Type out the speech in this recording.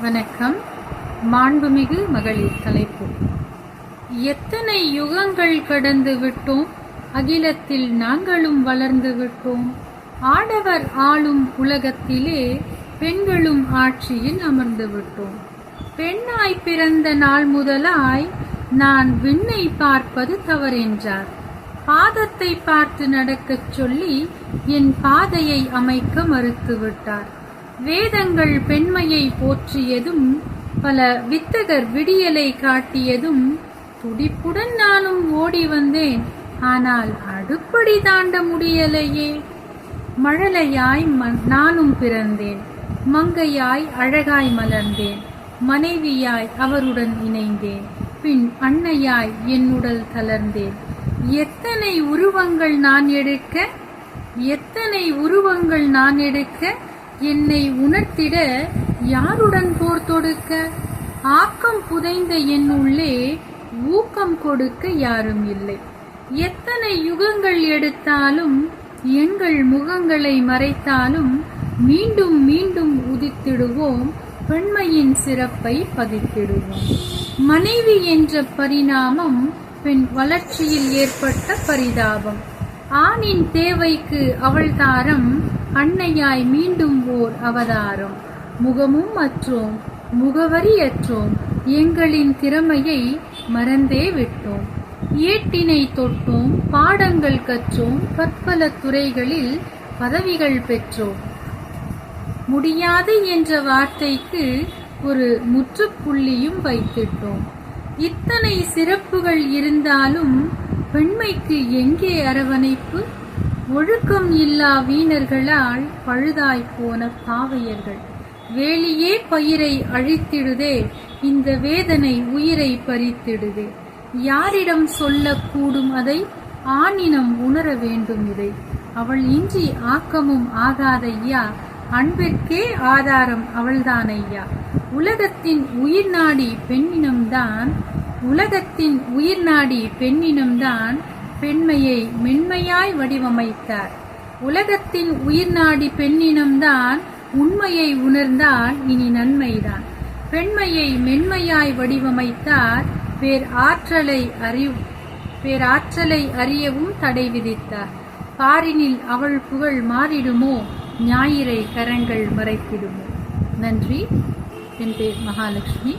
வணக்கம். மாண்புமிகு மகளிர் தலைப்பு. எத்தனை யுகங்கள் கடந்து விட்டோம்? அகிலத்தில் நாங்களும் வளர்ந்து விட்டோம். ஆடவர் ஆளும் உலகத்திலே பெண்களும் ஆட்சியில் அமர்ந்து விட்டோம். பெண்ணாய் பிறந்த நாள் முதலாய் நான் விண்ணை பார்ப்பது தவறென்றார். பாதத்தை பார்த்து நடக்கச் சொல்லி என் பாதையை அமைக்க மறுத்துவிட்டார். வேதங்கள் பெண்மையை போற்றியதும் பல வித்தகர் விடியலை காட்டியதும் துடிப்புடன் நானும் ஓடி வந்தேன். ஆனால் அடுப்படி தாண்ட முடியலையே. மழலையாய் ம- நானும் பிறந்தேன். மங்கையாய் அழகாய் மலர்ந்தேன். மனைவியாய் அவருடன் இணைந்தேன். பின் அன்னையாய் என்னுடல் தளர்ந்தேன். எத்தனை உருவங்கள் நான் எடுக்க? எத்தனை உருவங்கள் நான் எடுக்க? என்னை உணர்த்திட யாருடன் போர் தொடுக்க? ஆக்கம் புதைந்த என் உள்ளே ஊக்கம் கொடுக்க யாரும் இல்லை. எத்தனை யுகங்கள் எடுத்தாலும் எங்கள் முகங்களை மறைத்தாலும் மீண்டும் மீண்டும் உதித்திடுவோம் பெண்மையின் சிறப்பை பதித்திடுவோம் மனைவி என்ற பரிணாமம் பெண் வளர்ச்சியில் ஏற்பட்ட பரிதாபம். ஆணின் தேவைக்கு அவள்தாரம் அன்னையாய் மீண்டும் ஓர் அவதாரம். முகமும் அற்றோம் முகவரியற்றோம் எங்களின் திறமையை மறந்தே விட்டோம். ஏட்டினை தொட்டோம் பாடங்கள் கற்றோம் பற்பல துறைகளில் பதவிகள் பெற்றோம். முடியாது என்ற வார்த்தைக்கு ஒரு முற்றுப்புள்ளியும் வைத்திட்டோம். இத்தனை சிறப்புகள் இருந்தாலும் பெண்மைக்கு எங்கே அரவணைப்பு? ஒழுக்கம் இல்லா வீணர்களால் பழுதாய் போன பாவையர்கள். வேலியே பயிரை அழித்திடுதே இந்த வேதனை உயிரை பறித்திடுதே. யாரிடம் சொல்லக்கூடும் அதை ஆணினம் உணர வேண்டும் இதை. அவள் இன்றி ஆக்கமும் ஆகாதையா அன்பிற்கே ஆதாரம் அவள்தானையா. உலகத்தின் உயிர் நாடி பெண்ணினம்தான் உலகத்தின் உயிர் நாடி பெண்ணினம்தான் பெண்மையை மென்மையாய் வடிவமைத்தார். உலகத்தின் உயிர் நாடி பெண்ணினம்தான் உண்மையை உணர்ந்தால் இனி நன்மைதான். பெண்மையை மென்மையாய் வடிவமைத்தார் பேர் ஆற்றலை அறிவு பேர் ஆற்றலை அறியவும் தடை விதித்தார். பாரினில் அவள் புகழ் மாறிடுமோ? ஞாயிறை கரங்கள் மறைத்திடுமோ? நன்றி. என் பேர் மகாலட்சுமி.